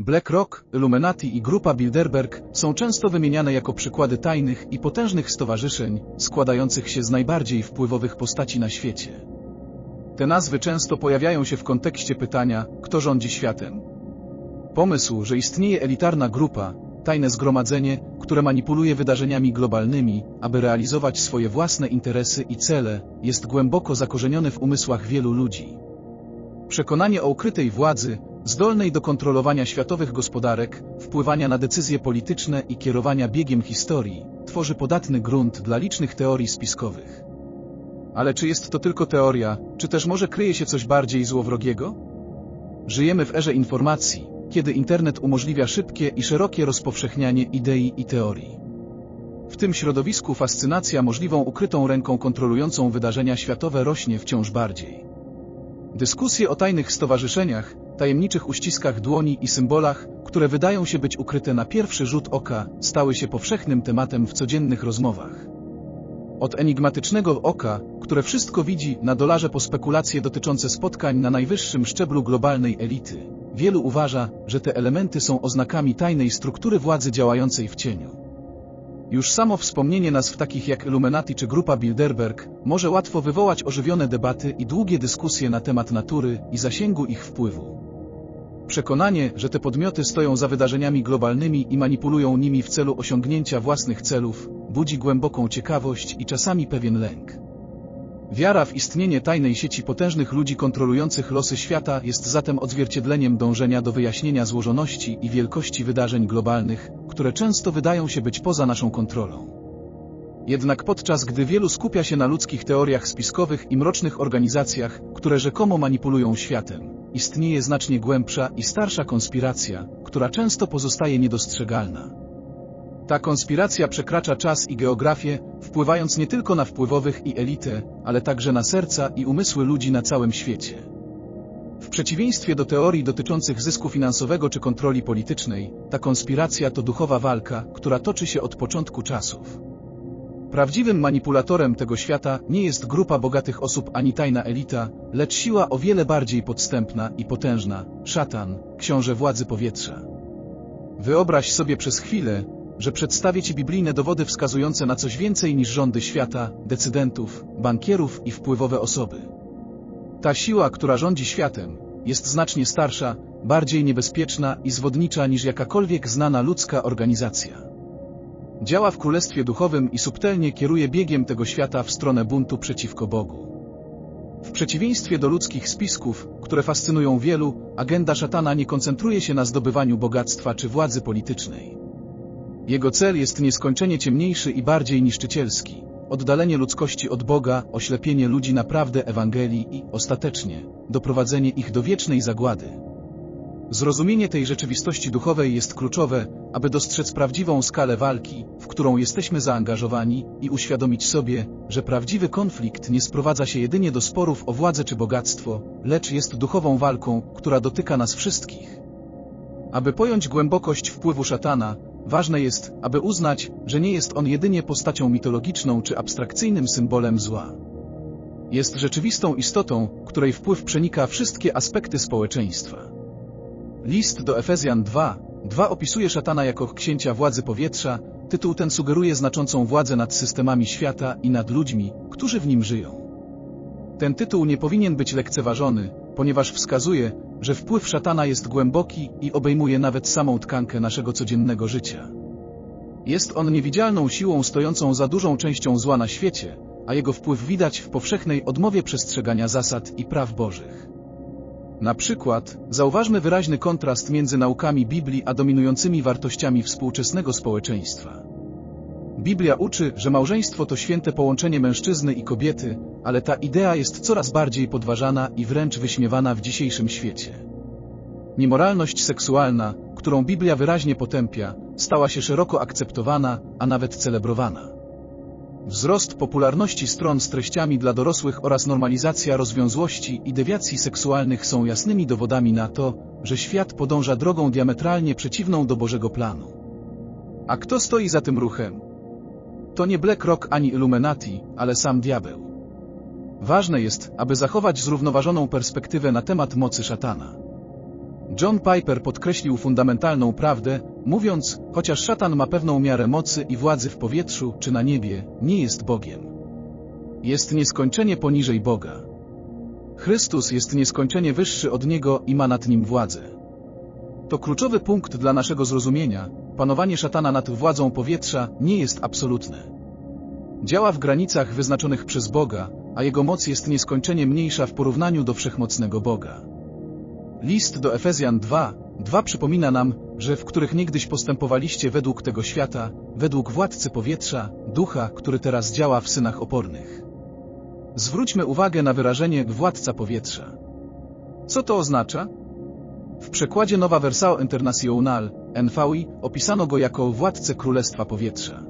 BlackRock, Illuminati i grupa Bilderberg są często wymieniane jako przykłady tajnych i potężnych stowarzyszeń, składających się z najbardziej wpływowych postaci na świecie. Te nazwy często pojawiają się w kontekście pytania, kto rządzi światem. Pomysł, że istnieje elitarna grupa, tajne zgromadzenie, które manipuluje wydarzeniami globalnymi, aby realizować swoje własne interesy i cele, jest głęboko zakorzenione w umysłach wielu ludzi. Przekonanie o ukrytej władzy, zdolnej do kontrolowania światowych gospodarek, wpływania na decyzje polityczne i kierowania biegiem historii, tworzy podatny grunt dla licznych teorii spiskowych. Ale czy jest to tylko teoria, czy też może kryje się coś bardziej złowrogiego? Żyjemy w erze informacji, kiedy internet umożliwia szybkie i szerokie rozpowszechnianie idei i teorii. W tym środowisku fascynacja możliwą ukrytą ręką kontrolującą wydarzenia światowe rośnie wciąż bardziej. Dyskusje o tajnych stowarzyszeniach, tajemniczych uściskach dłoni i symbolach, które wydają się być ukryte na pierwszy rzut oka, stały się powszechnym tematem w codziennych rozmowach. Od enigmatycznego oka, które wszystko widzi, na dolarze po spekulacje dotyczące spotkań na najwyższym szczeblu globalnej elity, wielu uważa, że te elementy są oznakami tajnej struktury władzy działającej w cieniu. Już samo wspomnienie nazw takich jak Illuminati czy grupa Bilderberg może łatwo wywołać ożywione debaty i długie dyskusje na temat natury i zasięgu ich wpływu. Przekonanie, że te podmioty stoją za wydarzeniami globalnymi i manipulują nimi w celu osiągnięcia własnych celów, budzi głęboką ciekawość i czasami pewien lęk. Wiara w istnienie tajnej sieci potężnych ludzi kontrolujących losy świata jest zatem odzwierciedleniem dążenia do wyjaśnienia złożoności i wielkości wydarzeń globalnych, które często wydają się być poza naszą kontrolą. Jednak podczas gdy wielu skupia się na ludzkich teoriach spiskowych i mrocznych organizacjach, które rzekomo manipulują światem, istnieje znacznie głębsza i starsza konspiracja, która często pozostaje niedostrzegalna. Ta konspiracja przekracza czas i geografię, wpływając nie tylko na wpływowych i elitę, ale także na serca i umysły ludzi na całym świecie. W przeciwieństwie do teorii dotyczących zysku finansowego czy kontroli politycznej, ta konspiracja to duchowa walka, która toczy się od początku czasów. Prawdziwym manipulatorem tego świata nie jest grupa bogatych osób ani tajna elita, lecz siła o wiele bardziej podstępna i potężna szatan, książę władzy powietrza. Wyobraź sobie przez chwilę, że przedstawię Ci biblijne dowody wskazujące na coś więcej niż rządy świata, decydentów, bankierów i wpływowe osoby. Ta siła, która rządzi światem, jest znacznie starsza, bardziej niebezpieczna i zwodnicza niż jakakolwiek znana ludzka organizacja. Działa w królestwie duchowym i subtelnie kieruje biegiem tego świata w stronę buntu przeciwko Bogu. W przeciwieństwie do ludzkich spisków, które fascynują wielu, agenda szatana nie koncentruje się na zdobywaniu bogactwa czy władzy politycznej. Jego cel jest nieskończenie ciemniejszy i bardziej niszczycielski, oddalenie ludzkości od Boga, oślepienie ludzi na prawdę Ewangelii i, ostatecznie, doprowadzenie ich do wiecznej zagłady. Zrozumienie tej rzeczywistości duchowej jest kluczowe, aby dostrzec prawdziwą skalę walki, w którą jesteśmy zaangażowani i uświadomić sobie, że prawdziwy konflikt nie sprowadza się jedynie do sporów o władzę czy bogactwo, lecz jest duchową walką, która dotyka nas wszystkich. Aby pojąć głębokość wpływu szatana, ważne jest, aby uznać, że nie jest on jedynie postacią mitologiczną czy abstrakcyjnym symbolem zła. Jest rzeczywistą istotą, której wpływ przenika wszystkie aspekty społeczeństwa. List do Efezjan 2, 2 opisuje szatana jako księcia władzy powietrza, tytuł ten sugeruje znaczącą władzę nad systemami świata i nad ludźmi, którzy w nim żyją. Ten tytuł nie powinien być lekceważony, ponieważ wskazuje, że wpływ szatana jest głęboki i obejmuje nawet samą tkankę naszego codziennego życia. Jest on niewidzialną siłą stojącą za dużą częścią zła na świecie, a jego wpływ widać w powszechnej odmowie przestrzegania zasad i praw Bożych. Na przykład, zauważmy wyraźny kontrast między naukami Biblii a dominującymi wartościami współczesnego społeczeństwa. Biblia uczy, że małżeństwo to święte połączenie mężczyzny i kobiety, ale ta idea jest coraz bardziej podważana i wręcz wyśmiewana w dzisiejszym świecie. Niemoralność seksualna, którą Biblia wyraźnie potępia, stała się szeroko akceptowana, a nawet celebrowana. Wzrost popularności stron z treściami dla dorosłych oraz normalizacja rozwiązłości i dewiacji seksualnych są jasnymi dowodami na to, że świat podąża drogą diametralnie przeciwną do Bożego planu. A kto stoi za tym ruchem? To nie BlackRock ani Illuminati, ale sam diabeł. Ważne jest, aby zachować zrównoważoną perspektywę na temat mocy szatana. John Piper podkreślił fundamentalną prawdę, mówiąc, chociaż szatan ma pewną miarę mocy i władzy w powietrzu czy na niebie, nie jest Bogiem. Jest nieskończenie poniżej Boga. Chrystus jest nieskończenie wyższy od Niego i ma nad Nim władzę. To kluczowy punkt dla naszego zrozumienia. Panowanie szatana nad władzą powietrza nie jest absolutne. Działa w granicach wyznaczonych przez Boga, a jego moc jest nieskończenie mniejsza w porównaniu do wszechmocnego Boga. List do Efezjan 2, 2 przypomina nam, że w których niegdyś postępowaliście według tego świata, według władcy powietrza, ducha, który teraz działa w synach opornych. Zwróćmy uwagę na wyrażenie władca powietrza. Co to oznacza? W przekładzie Nowa Versao Internacional, NVI, opisano go jako władcę Królestwa Powietrza.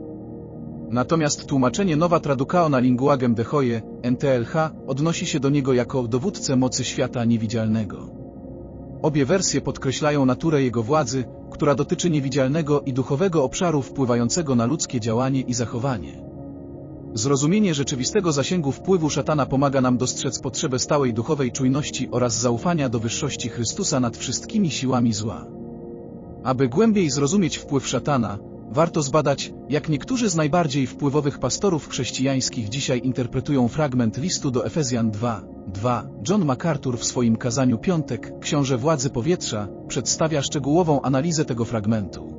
Natomiast tłumaczenie Nowa Traducao na Linguagem de Hoye, NTLH, odnosi się do niego jako dowódcę mocy świata niewidzialnego. Obie wersje podkreślają naturę jego władzy, która dotyczy niewidzialnego i duchowego obszaru wpływającego na ludzkie działanie i zachowanie. Zrozumienie rzeczywistego zasięgu wpływu szatana pomaga nam dostrzec potrzebę stałej duchowej czujności oraz zaufania do wyższości Chrystusa nad wszystkimi siłami zła. Aby głębiej zrozumieć wpływ szatana, warto zbadać, jak niektórzy z najbardziej wpływowych pastorów chrześcijańskich dzisiaj interpretują fragment listu do Efezjan 2. 2. John MacArthur w swoim kazaniu Piątek, Książę Władzy Powietrza, przedstawia szczegółową analizę tego fragmentu.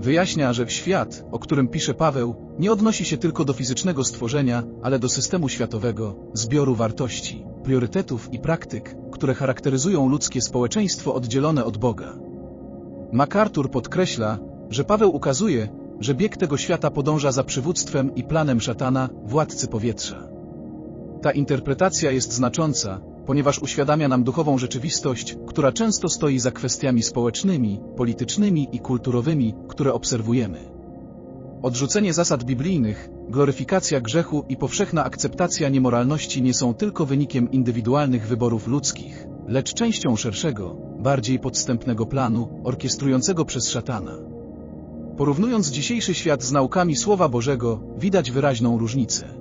Wyjaśnia, że świat, o którym pisze Paweł, nie odnosi się tylko do fizycznego stworzenia, ale do systemu światowego, zbioru wartości, priorytetów i praktyk, które charakteryzują ludzkie społeczeństwo oddzielone od Boga. MacArthur podkreśla, że Paweł ukazuje, że bieg tego świata podąża za przywództwem i planem szatana, władcy powietrza. Ta interpretacja jest znacząca, ponieważ uświadamia nam duchową rzeczywistość, która często stoi za kwestiami społecznymi, politycznymi i kulturowymi, które obserwujemy. Odrzucenie zasad biblijnych, gloryfikacja grzechu i powszechna akceptacja niemoralności nie są tylko wynikiem indywidualnych wyborów ludzkich, lecz częścią szerszego, bardziej podstępnego planu, orkiestrującego przez szatana. Porównując dzisiejszy świat z naukami Słowa Bożego, widać wyraźną różnicę.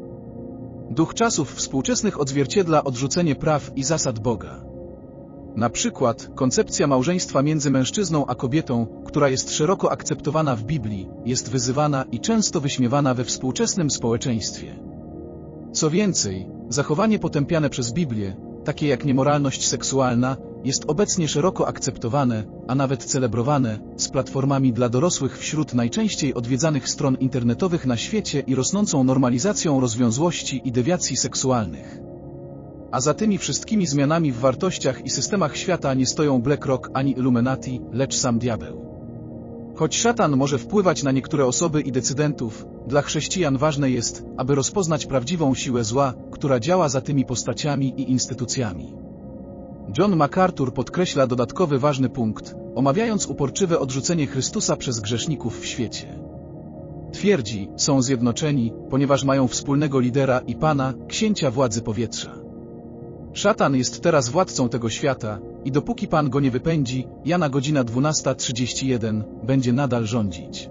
Duch czasów współczesnych odzwierciedla odrzucenie praw i zasad Boga. Na przykład, koncepcja małżeństwa między mężczyzną a kobietą, która jest szeroko akceptowana w Biblii, jest wyzywana i często wyśmiewana we współczesnym społeczeństwie. Co więcej, zachowanie potępiane przez Biblię, takie jak niemoralność seksualna, jest obecnie szeroko akceptowane, a nawet celebrowane, z platformami dla dorosłych wśród najczęściej odwiedzanych stron internetowych na świecie i rosnącą normalizacją rozwiązłości i dewiacji seksualnych. A za tymi wszystkimi zmianami w wartościach i systemach świata nie stoją BlackRock ani Illuminati, lecz sam diabeł. Choć szatan może wpływać na niektóre osoby i decydentów, dla chrześcijan ważne jest, aby rozpoznać prawdziwą siłę zła, która działa za tymi postaciami i instytucjami. John MacArthur podkreśla dodatkowy ważny punkt, omawiając uporczywe odrzucenie Chrystusa przez grzeszników w świecie. Twierdzi, są zjednoczeni, ponieważ mają wspólnego lidera i Pana, księcia władzy powietrza. Szatan jest teraz władcą tego świata i dopóki Pan go nie wypędzi, Jana godzina 12.31, będzie nadal rządzić.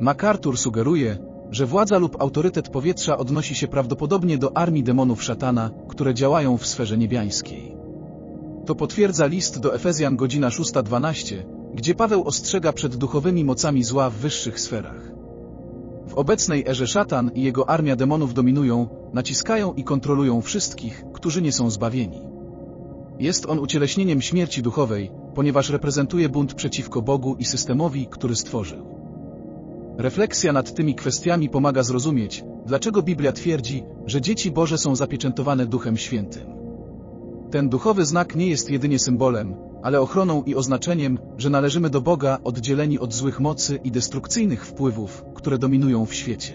MacArthur sugeruje, że władza lub autorytet powietrza odnosi się prawdopodobnie do armii demonów szatana, które działają w sferze niebiańskiej. To potwierdza list do Efezjan godzina 6.12, gdzie Paweł ostrzega przed duchowymi mocami zła w wyższych sferach. W obecnej erze szatan i jego armia demonów dominują, naciskają i kontrolują wszystkich, którzy nie są zbawieni. Jest on ucieleśnieniem śmierci duchowej, ponieważ reprezentuje bunt przeciwko Bogu i systemowi, który stworzył. Refleksja nad tymi kwestiami pomaga zrozumieć, dlaczego Biblia twierdzi, że dzieci Boże są zapieczętowane Duchem Świętym. Ten duchowy znak nie jest jedynie symbolem, ale ochroną i oznaczeniem, że należymy do Boga oddzieleni od złych mocy i destrukcyjnych wpływów, które dominują w świecie.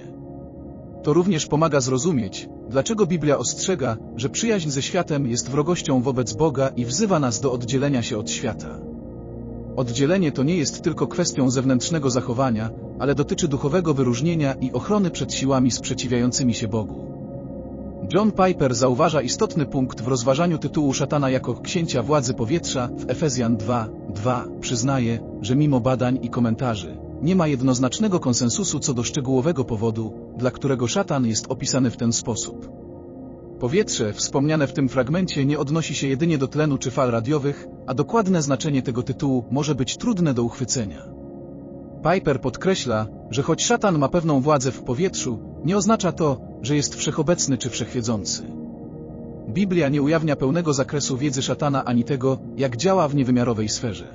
To również pomaga zrozumieć, dlaczego Biblia ostrzega, że przyjaźń ze światem jest wrogością wobec Boga i wzywa nas do oddzielenia się od świata. Oddzielenie to nie jest tylko kwestią zewnętrznego zachowania, ale dotyczy duchowego wyróżnienia i ochrony przed siłami sprzeciwiającymi się Bogu. John Piper zauważa istotny punkt w rozważaniu tytułu szatana jako księcia władzy powietrza w Efezjan 2, 2. Przyznaje, że mimo badań i komentarzy, nie ma jednoznacznego konsensusu co do szczegółowego powodu, dla którego szatan jest opisany w ten sposób. Powietrze, wspomniane w tym fragmencie, nie odnosi się jedynie do tlenu czy fal radiowych, a dokładne znaczenie tego tytułu może być trudne do uchwycenia. Piper podkreśla, że choć szatan ma pewną władzę w powietrzu, nie oznacza to, że jest wszechobecny czy wszechwiedzący. Biblia nie ujawnia pełnego zakresu wiedzy szatana ani tego, jak działa w niewymiarowej sferze.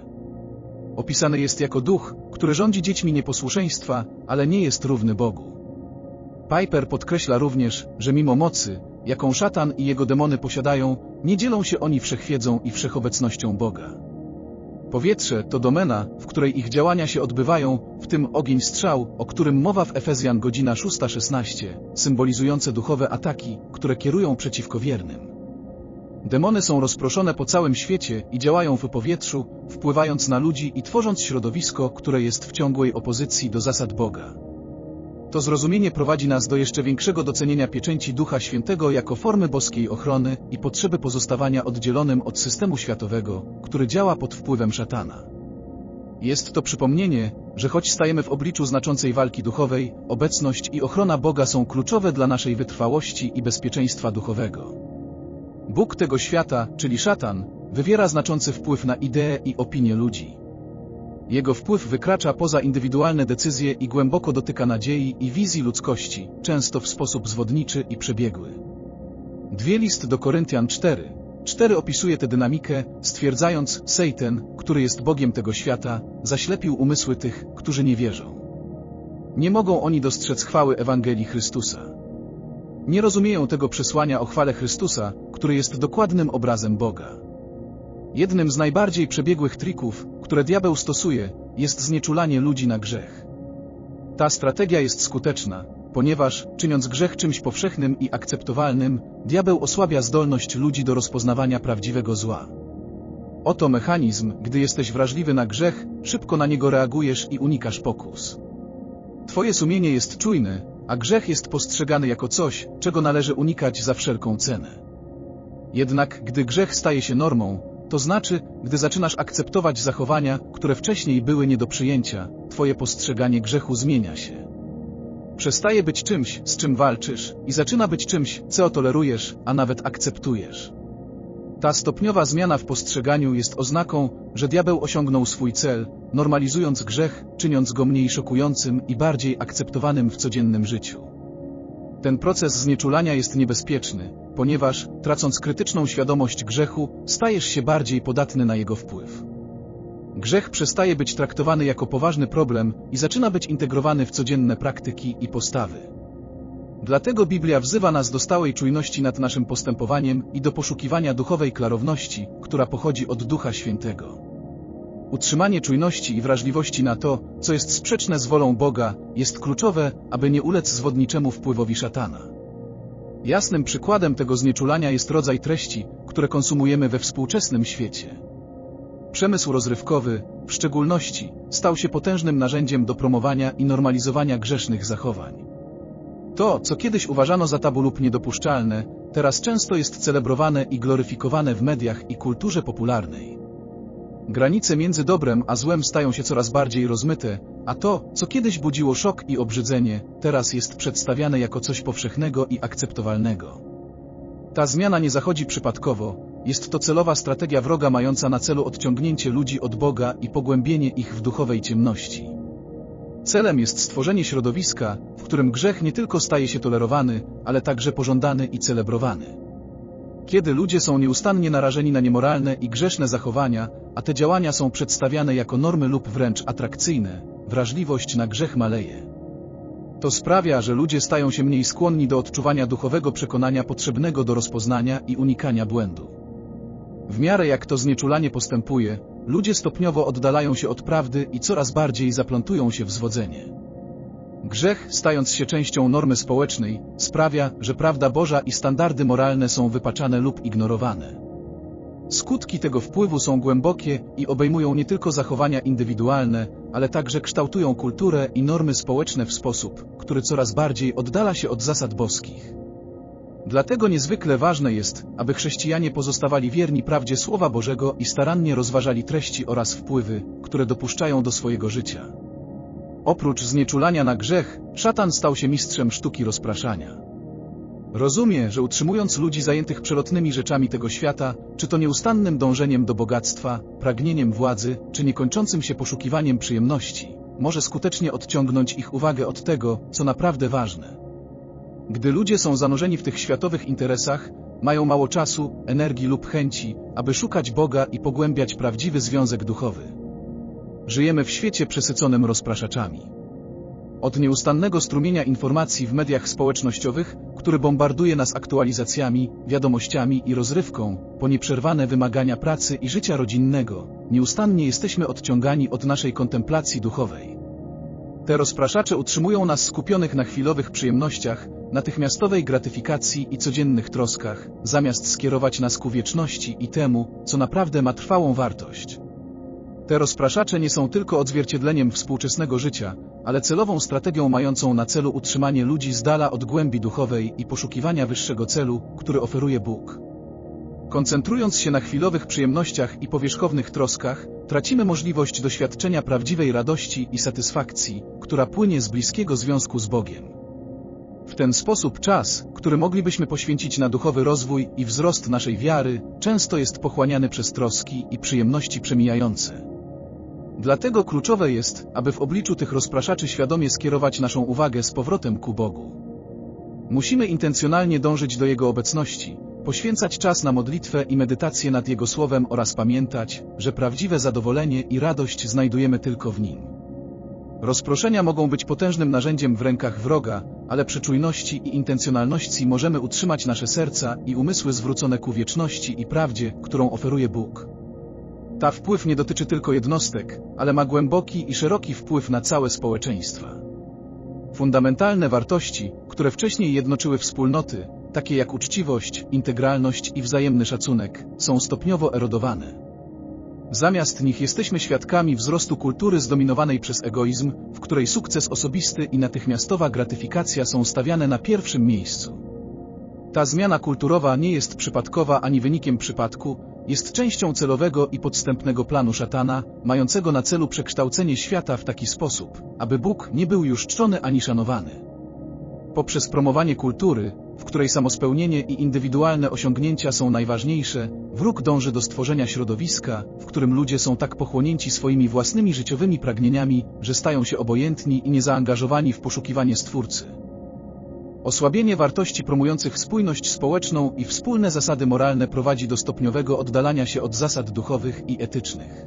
Opisany jest jako duch, który rządzi dziećmi nieposłuszeństwa, ale nie jest równy Bogu. Piper podkreśla również, że mimo mocy, jaką szatan i jego demony posiadają, nie dzielą się oni wszechwiedzą i wszechobecnością Boga. Powietrze to domena, w której ich działania się odbywają, w tym ogień strzał, o którym mowa w Efezjan godzina 6.16, symbolizujące duchowe ataki, które kierują przeciwko wiernym. Demony są rozproszone po całym świecie i działają w powietrzu, wpływając na ludzi i tworząc środowisko, które jest w ciągłej opozycji do zasad Boga. To zrozumienie prowadzi nas do jeszcze większego docenienia pieczęci Ducha Świętego jako formy boskiej ochrony i potrzeby pozostawania oddzielonym od systemu światowego, który działa pod wpływem szatana. Jest to przypomnienie, że choć stajemy w obliczu znaczącej walki duchowej, obecność i ochrona Boga są kluczowe dla naszej wytrwałości i bezpieczeństwa duchowego. Bóg tego świata, czyli szatan, wywiera znaczący wpływ na idee i opinie ludzi. Jego wpływ wykracza poza indywidualne decyzje i głęboko dotyka nadziei i wizji ludzkości, często w sposób zwodniczy i przebiegły. Dwie list do Koryntian 4. 4 opisuje tę dynamikę, stwierdzając, Satan, który jest Bogiem tego świata, zaślepił umysły tych, którzy nie wierzą. Nie mogą oni dostrzec chwały Ewangelii Chrystusa. Nie rozumieją tego przesłania o chwale Chrystusa, który jest dokładnym obrazem Boga. Jednym z najbardziej przebiegłych trików, które diabeł stosuje, jest znieczulanie ludzi na grzech. Ta strategia jest skuteczna, ponieważ, czyniąc grzech czymś powszechnym i akceptowalnym, diabeł osłabia zdolność ludzi do rozpoznawania prawdziwego zła. Oto mechanizm, gdy jesteś wrażliwy na grzech, szybko na niego reagujesz i unikasz pokus. Twoje sumienie jest czujne, a grzech jest postrzegany jako coś, czego należy unikać za wszelką cenę. Jednak, gdy grzech staje się normą, to znaczy, gdy zaczynasz akceptować zachowania, które wcześniej były nie do przyjęcia, twoje postrzeganie grzechu zmienia się. Przestaje być czymś, z czym walczysz, i zaczyna być czymś, co tolerujesz, a nawet akceptujesz. Ta stopniowa zmiana w postrzeganiu jest oznaką, że diabeł osiągnął swój cel, normalizując grzech, czyniąc go mniej szokującym i bardziej akceptowanym w codziennym życiu. Ten proces znieczulania jest niebezpieczny, ponieważ, tracąc krytyczną świadomość grzechu, stajesz się bardziej podatny na jego wpływ. Grzech przestaje być traktowany jako poważny problem i zaczyna być integrowany w codzienne praktyki i postawy. Dlatego Biblia wzywa nas do stałej czujności nad naszym postępowaniem i do poszukiwania duchowej klarowności, która pochodzi od Ducha Świętego. Utrzymanie czujności i wrażliwości na to, co jest sprzeczne z wolą Boga, jest kluczowe, aby nie ulec zwodniczemu wpływowi szatana. Jasnym przykładem tego znieczulania jest rodzaj treści, które konsumujemy we współczesnym świecie. Przemysł rozrywkowy, w szczególności, stał się potężnym narzędziem do promowania i normalizowania grzesznych zachowań. To, co kiedyś uważano za tabu lub niedopuszczalne, teraz często jest celebrowane i gloryfikowane w mediach i kulturze popularnej. Granice między dobrem a złem stają się coraz bardziej rozmyte, a to, co kiedyś budziło szok i obrzydzenie, teraz jest przedstawiane jako coś powszechnego i akceptowalnego. Ta zmiana nie zachodzi przypadkowo, jest to celowa strategia wroga mająca na celu odciągnięcie ludzi od Boga i pogłębienie ich w duchowej ciemności. Celem jest stworzenie środowiska, w którym grzech nie tylko staje się tolerowany, ale także pożądany i celebrowany. Kiedy ludzie są nieustannie narażeni na niemoralne i grzeszne zachowania, a te działania są przedstawiane jako normy lub wręcz atrakcyjne, wrażliwość na grzech maleje. To sprawia, że ludzie stają się mniej skłonni do odczuwania duchowego przekonania potrzebnego do rozpoznania i unikania błędu. W miarę jak to znieczulanie postępuje, ludzie stopniowo oddalają się od prawdy i coraz bardziej zaplątują się w zwodzenie. Grzech, stając się częścią normy społecznej, sprawia, że prawda Boża i standardy moralne są wypaczane lub ignorowane. Skutki tego wpływu są głębokie i obejmują nie tylko zachowania indywidualne, ale także kształtują kulturę i normy społeczne w sposób, który coraz bardziej oddala się od zasad boskich. Dlatego niezwykle ważne jest, aby chrześcijanie pozostawali wierni prawdzie Słowa Bożego i starannie rozważali treści oraz wpływy, które dopuszczają do swojego życia. Oprócz znieczulania na grzech, szatan stał się mistrzem sztuki rozpraszania. Rozumie, że utrzymując ludzi zajętych przelotnymi rzeczami tego świata, czy to nieustannym dążeniem do bogactwa, pragnieniem władzy, czy niekończącym się poszukiwaniem przyjemności, może skutecznie odciągnąć ich uwagę od tego, co naprawdę ważne. Gdy ludzie są zanurzeni w tych światowych interesach, mają mało czasu, energii lub chęci, aby szukać Boga i pogłębiać prawdziwy związek duchowy. Żyjemy w świecie przesyconym rozpraszaczami. Od nieustannego strumienia informacji w mediach społecznościowych, który bombarduje nas aktualizacjami, wiadomościami i rozrywką, po nieprzerwane wymagania pracy i życia rodzinnego, nieustannie jesteśmy odciągani od naszej kontemplacji duchowej. Te rozpraszacze utrzymują nas skupionych na chwilowych przyjemnościach, natychmiastowej gratyfikacji i codziennych troskach, zamiast skierować nas ku wieczności i temu, co naprawdę ma trwałą wartość. Te rozpraszacze nie są tylko odzwierciedleniem współczesnego życia, ale celową strategią mającą na celu utrzymanie ludzi z dala od głębi duchowej i poszukiwania wyższego celu, który oferuje Bóg. Koncentrując się na chwilowych przyjemnościach i powierzchownych troskach, tracimy możliwość doświadczenia prawdziwej radości i satysfakcji, która płynie z bliskiego związku z Bogiem. W ten sposób czas, który moglibyśmy poświęcić na duchowy rozwój i wzrost naszej wiary, często jest pochłaniany przez troski i przyjemności przemijające. Dlatego kluczowe jest, aby w obliczu tych rozpraszaczy świadomie skierować naszą uwagę z powrotem ku Bogu. Musimy intencjonalnie dążyć do Jego obecności, poświęcać czas na modlitwę i medytację nad Jego Słowem oraz pamiętać, że prawdziwe zadowolenie i radość znajdujemy tylko w Nim. Rozproszenia mogą być potężnym narzędziem w rękach wroga, ale przy czujności i intencjonalności możemy utrzymać nasze serca i umysły zwrócone ku wieczności i prawdzie, którą oferuje Bóg. Ta wpływ nie dotyczy tylko jednostek, ale ma głęboki i szeroki wpływ na całe społeczeństwa. Fundamentalne wartości, które wcześniej jednoczyły wspólnoty, takie jak uczciwość, integralność i wzajemny szacunek, są stopniowo erodowane. Zamiast nich jesteśmy świadkami wzrostu kultury zdominowanej przez egoizm, w której sukces osobisty i natychmiastowa gratyfikacja są stawiane na pierwszym miejscu. Ta zmiana kulturowa nie jest przypadkowa ani wynikiem przypadku, jest częścią celowego i podstępnego planu szatana, mającego na celu przekształcenie świata w taki sposób, aby Bóg nie był już czczony ani szanowany. Poprzez promowanie kultury, w której samospełnienie i indywidualne osiągnięcia są najważniejsze, wróg dąży do stworzenia środowiska, w którym ludzie są tak pochłonięci swoimi własnymi życiowymi pragnieniami, że stają się obojętni i niezaangażowani w poszukiwanie Stwórcy. Osłabienie wartości promujących spójność społeczną i wspólne zasady moralne prowadzi do stopniowego oddalania się od zasad duchowych i etycznych.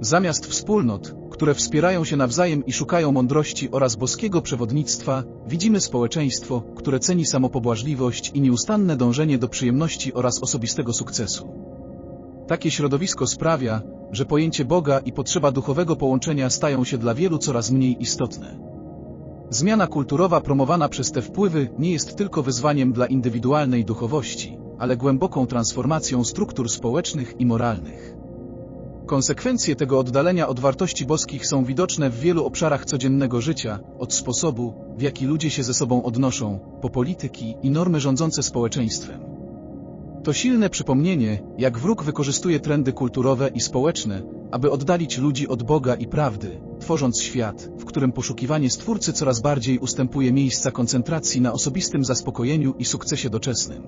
Zamiast wspólnot, które wspierają się nawzajem i szukają mądrości oraz boskiego przewodnictwa, widzimy społeczeństwo, które ceni samopobłażliwość i nieustanne dążenie do przyjemności oraz osobistego sukcesu. Takie środowisko sprawia, że pojęcie Boga i potrzeba duchowego połączenia stają się dla wielu coraz mniej istotne. Zmiana kulturowa promowana przez te wpływy nie jest tylko wyzwaniem dla indywidualnej duchowości, ale głęboką transformacją struktur społecznych i moralnych. Konsekwencje tego oddalenia od wartości boskich są widoczne w wielu obszarach codziennego życia, od sposobu, w jaki ludzie się ze sobą odnoszą, po polityki i normy rządzące społeczeństwem. To silne przypomnienie, jak wróg wykorzystuje trendy kulturowe i społeczne, aby oddalić ludzi od Boga i prawdy, tworząc świat, w którym poszukiwanie Stwórcy coraz bardziej ustępuje miejsca koncentracji na osobistym zaspokojeniu i sukcesie doczesnym.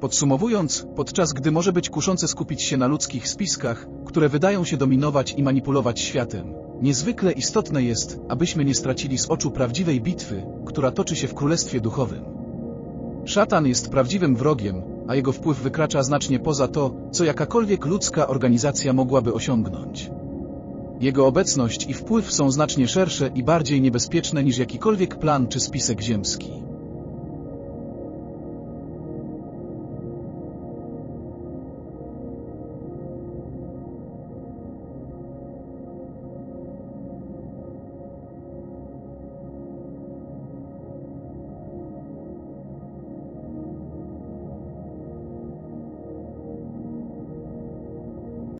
Podsumowując, podczas gdy może być kuszące skupić się na ludzkich spiskach, które wydają się dominować i manipulować światem, niezwykle istotne jest, abyśmy nie stracili z oczu prawdziwej bitwy, która toczy się w Królestwie Duchowym. Szatan jest prawdziwym wrogiem, a jego wpływ wykracza znacznie poza to, co jakakolwiek ludzka organizacja mogłaby osiągnąć. Jego obecność i wpływ są znacznie szersze i bardziej niebezpieczne niż jakikolwiek plan czy spisek ziemski.